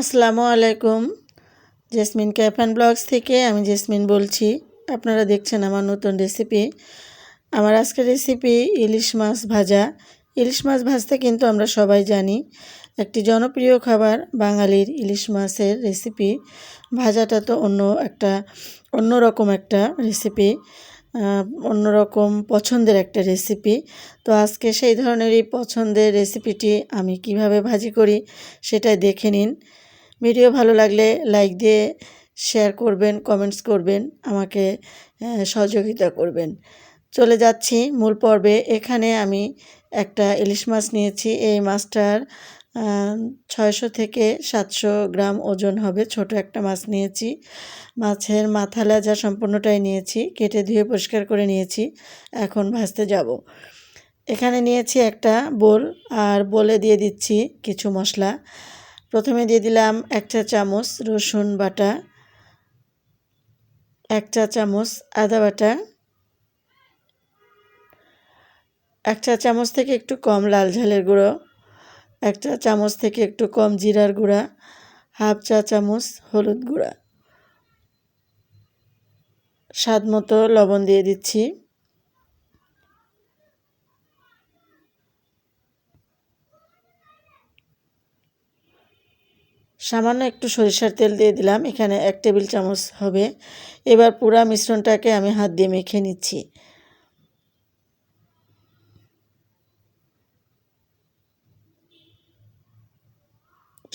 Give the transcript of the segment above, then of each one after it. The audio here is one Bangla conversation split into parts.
আসসালামু আলাইকুম। জেসমিন ক্যাফ অ্যান্ড ব্লগস থেকে আমি জেসমিন বলছি, আপনারা দেখছেন আমার নতুন রেসিপি। আমার আজকের রেসিপি ইলিশ মাছ ভাজা। ইলিশ মাছ ভাজতে কিন্তু আমরা সবাই জানি, একটি জনপ্রিয় খাবার বাঙালির ইলিশ মাছের রেসিপি। ভাজাটা তো অন্য একটা, অন্য রকম একটা রেসিপি অন্যরকম পছন্দের একটা রেসিপি। তো আজকে সেই ধরনেরই পছন্দের রেসিপিটি আমি কীভাবে ভাজি করি সেটাই দেখে নিন। ভিডিও ভালো লাগলে লাইক দিয়ে শেয়ার করবেন, কমেন্টস করবেন, আমাকে সহযোগিতা করবেন। চলে যাচ্ছি মূল পর্বে। এখানে আমি একটা ইলিশ মাছ নিয়েছি। এই মাছটার ছয়শো থেকে সাতশো গ্রাম ওজন হবে। ছোট একটা মাছ নিয়েছি। মাছের মাথা লেজা সম্পূর্ণটাই নিয়েছি। কেটে ধুয়ে পরিষ্কার করে নিয়েছি। এখন ভাজতে যাব। এখানে নিয়েছি একটা বোল। আর বলে দিয়ে দিচ্ছি কিছু মশলা। প্রথমে দিয়ে দিলাম এক চা চামচ রসুন বাটা, এক চা চামচ আদা বাটা, এক চা চামচ থেকে একটু কম লাল ঝালের গুঁড়ো, এক চা চামচ থেকে একটু কম জিরার গুঁড়া, হাফ চা চামচ হলুদ গুঁড়া। স্বাদ মতো লবণ দিয়ে দিচ্ছি। সামান্য একটু সরিষার তেল দিয়ে দিলাম। এখানে এক টেবিল চামচ হবে। এবার পুরা মিশ্রণটাকে আমি হাত দিয়ে মেখে নিচ্ছি।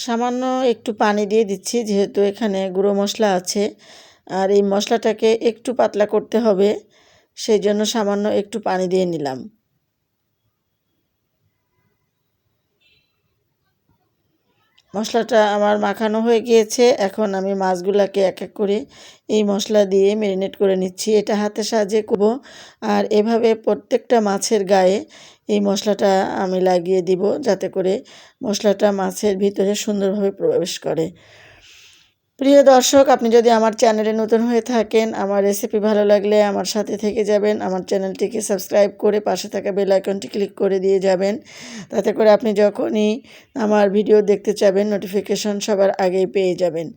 সামান্য একটু পানি দিয়ে দিচ্ছি, যেহেতু এখানে গুঁড়ো মশলা আছে। আর এই মশলাটাকে একটু পাতলা করতে হবে, সেই জন্য সামান্য একটু পানি দিয়ে নিলাম। মশলাটা আমার মাখানো হয়ে গিয়েছে। এখন আমি মাছগুলাকে এক এক করে এই মশলা দিয়ে ম্যারিনেট করে নিচ্ছি। এটা হাতে সাহায্যে করব। আর এভাবে প্রত্যেকটা মাছের গায়ে এই মশলাটা আমি লাগিয়ে দিব যাতে করে মশলাটা মাছের ভিতরে সুন্দরভাবে প্রবেশ করে। প্রিয় দর্শক, আপনি যদি আমার চ্যানেলে নতুন হয়ে থাকেন, আমার রেসিপি ভালো লাগলে আমার সাথে থেকে যাবেন। আমার চ্যানেলটিকে সাবস্ক্রাইব করে পাশে থাকা বেল আইকনটি ক্লিক করে দিয়ে যাবেন। তাতে করে আপনি যখনই আমার ভিডিও দেখতে চাবেন নোটিফিকেশন সবার আগেই পেয়ে যাবেন।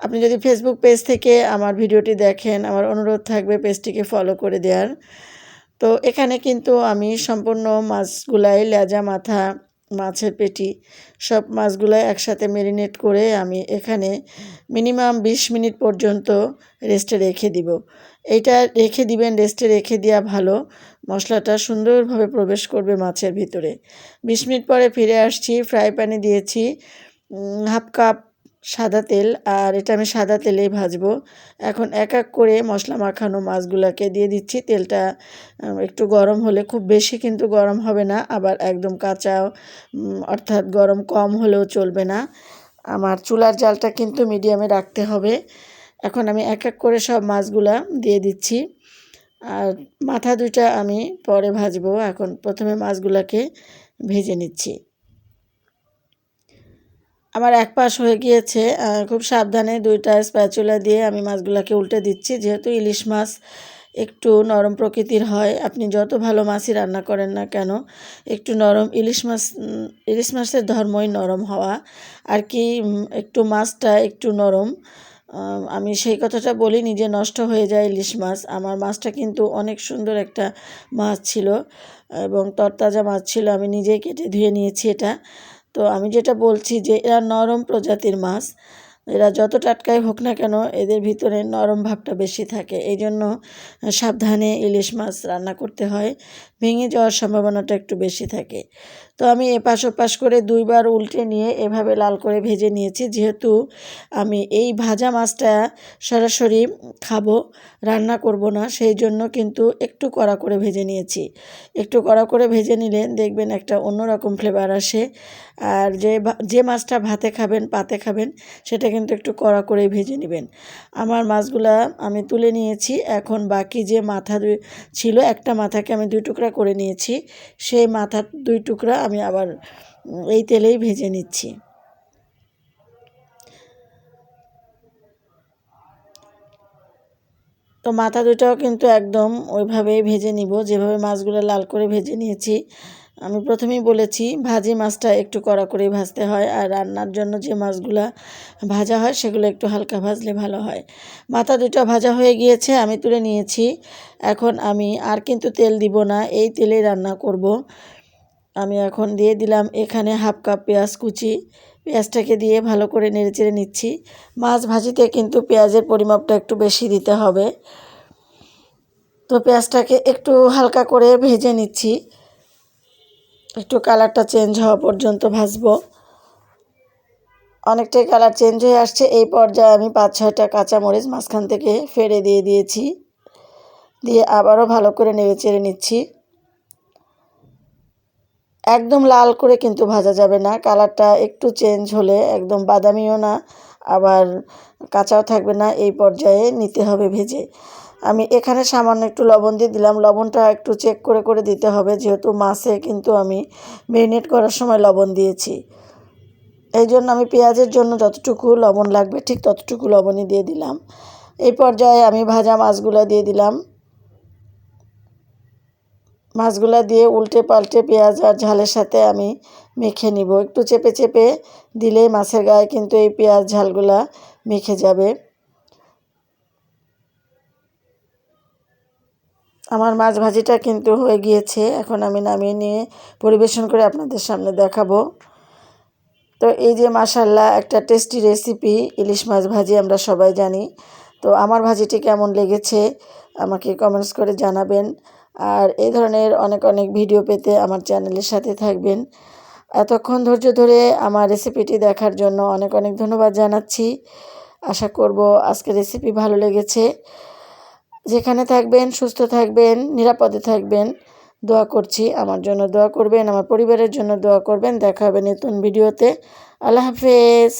আপনি যদি ফেসবুক পেজ থেকে আমার ভিডিওটি দেখেন, আমার অনুরোধ থাকবে পেজটিকে ফলো করে দেওয়ার। তো এখানে কিন্তু আমি সম্পূর্ণ মাছগুলাই, লেজা, মাথা মাছের পেটি। সব মাছগুলো একসাথে মেরিনেট করে আমি এখানে মিনিমাম বিশ মিনিট পর্যন্ত রেস্টে রেখে দিব। এটা রেখে দিবেন রেস্টে রেখে দেওয়া ভালো। মশলাটা সুন্দরভাবে প্রবেশ করবে মাছের ভিতরে। বিশ মিনিট পরে ফিরে আসছি ফ্রাই প্যানে দিয়েছি হাফ কাপ সাদা তেল, আর এটা আমি সাদা তেলেই ভাজবো। এখন এক এক করে মশলা মাখানো মাছগুলোকে দিয়ে দিচ্ছি। তেলটা একটু গরম হলে খুব বেশি কিন্তু গরম হবে না, আবার একদম কাঁচা অর্থাৎ গরম কম হলেও চলবে না। আমার চুলার জালটা কিন্তু মিডিয়ামে রাখতে হবে। এখন আমি এক এক করে সব মাছগুলা দিয়ে দিচ্ছি। আর মাথা দুইটা আমি পরে ভাজবো। এখন প্রথমে মাছগুলাকে ভেজে নিচ্ছি। আমার এক পাশ হয়ে গিয়েছে খুব সাবধানে দুইটা স্প্যাচুলা দিয়ে আমি মাছগুলোকে উল্টে দিচ্ছি। যেহেতু ইলিশ মাছ একটু নরম প্রকৃতির হয়, আপনি যত ভালো মাছই রান্না করেন না কেন, একটু নরম, ইলিশ মাছ ইলিশ মাছের ধর্মই নরম হওয়া। আর কি একটু মাছটা একটু নরম আমি সেই কথাটা বলি নিজে নষ্ট হয়ে যায় ইলিশ মাছ। আমার মাছটা কিন্তু অনেক সুন্দর একটা মাছ ছিল, এবং তরতাজা মাছ ছিল, আমি নিজেই কেটে ধুয়ে নিয়েছি এটা। তো আমি যেটা বলছি যে এরা নরম প্রজাতির মাছ। এরা যত টাটকাই হোক না কেন এদের ভিতরে নরম ভাবটা বেশি থাকে। এই জন্য সাবধানে ইলিশ মাছ রান্না করতে হয়। ভেঙে যাওয়ার সম্ভাবনাটা একটু বেশি থাকে। তো আমি এপাশ ওপাশ করে দুইবার উল্টে নিয়ে এভাবে লাল করে ভেজে নিয়েছি। যেহেতু আমি এই ভাজা মাছটা সরাসরি খাব, রান্না করব না, সেই জন্য কিন্তু একটু কড়া করে ভেজে নিয়েছি। একটু কড়া করে ভেজে নিলে দেখবেন একটা অন্যরকম ফ্লেভার আসে। আর যে যে মাছটা ভাতে খাবেন, পাতে খাবেন, সেটা কিন্তু একটু কড়া করে ভেজে নেবেন। আমার মাছগুলা আমি তুলে নিয়েছি। এখন বাকি যে মাথা ছিল একটা মাথাকে আমি দুই টুকরা করে নিয়েছি। সেই মাথার দুই টুকরা আমি আবার এই তেলেই ভেজে নিচ্ছি। তো মাথা দুটাও কিন্তু একদম ওইভাবেই ভেজে নিব। যেভাবে মাছগুলো লাল করে ভেজে নিয়েছি আমি প্রথমেই বলেছি, ভাজি মাছটা একটু কড়া করে ভাজতে হয় আর রান্নার জন্য যে মাছগুলো ভাজা হয় সেগুলো একটু হালকা ভাজলে ভালো হয়। মাথা দুটো ভাজা হয়ে গিয়েছে, আমি তুলে নিয়েছি। এখন আমি আর কিন্তু তেল দিব না, এই তেলেই রান্না করব। আমি এখন দিয়ে দিলাম এখানে হাফ কাপ পেঁয়াজ কুচি। পেঁয়াজটাকে দিয়ে ভালো করে নেড়েচেড়ে নিচ্ছি। মাছ ভাজিতে কিন্তু পেঁয়াজের পরিমাপটা একটু বেশি দিতে হবে। তো পেঁয়াজটাকে একটু হালকা করে ভেজে নিচ্ছি। একটু কালারটা চেঞ্জ হওয়া পর্যন্ত ভাজবো। অনেকটাই কালার চেঞ্জ হয়ে আসছে। এই পর্যায়ে আমি পাঁচ, ছয়টা কাঁচামরিচ মাঝখান থেকে ফেড়ে দিয়ে দিয়েছি। দিয়ে আবারও ভালো করে নেড়ে চেড়ে নিচ্ছি। একদম লাল করে কিন্তু ভাজা যাবে না। কালারটা একটু চেঞ্জ হলে একদম বাদামিও না, আবার কাঁচাও থাকবে না। এই পর্যায়ে নিতে হবে ভেজে। আমি এখানে সামান্য একটু লবণ দিয়ে দিলাম। লবণটা একটু চেক করে করে দিতে হবে। যেহেতু মাছে কিন্তু আমি মেরিনেট করার সময় লবণ দিয়েছি। এই জন্য আমি পেঁয়াজের জন্য যতটুকু লবণ লাগবে ঠিক ততটুকু লবণই দিয়ে দিলাম। এই পর্যায়ে আমি ভাজা মাছগুলো দিয়ে দিলাম। মাছগুলো দিয়ে উল্টে পাল্টে পেঁয়াজ আর ঝালের সাথে আমি মেখে নিব। একটু চেপে চেপে দিলেই মাছের গায়ে কিন্তু এই পেঁয়াজ ঝালগুলা মেখে যাবে। আমার মাছ ভাজিটা কিন্তু হয়ে গিয়েছে। এখন আমি নামিয়ে নিয়ে পরিবেশন করে আপনাদের সামনে দেখাবো। তো এই যে মাসাল্লাহ একটা টেস্টি রেসিপি, ইলিশ মাছ ভাজি আমরা সবাই জানি। তো আমার ভাজিটি কেমন লেগেছে আমাকে কমেন্টস করে জানাবেন। আর এই ধরনের অনেক অনেক ভিডিও পেতে আমার চ্যানেলের সাথে থাকবেন। এতক্ষণ ধৈর্য ধরে আমার রেসিপিটি দেখার জন্য অনেক অনেক ধন্যবাদ জানাচ্ছি। আশা করব আজকের রেসিপি ভালো লেগেছে। যেখানে থাকবেন, সুস্থ থাকবেন, নিরাপদে থাকবেন, দোয়া করছি আমার জন্য দোয়া করবেন, আমার পরিবারের জন্য দোয়া করবেন। দেখা হবে নতুন ভিডিওতে। আল্লাহ হাফেজ।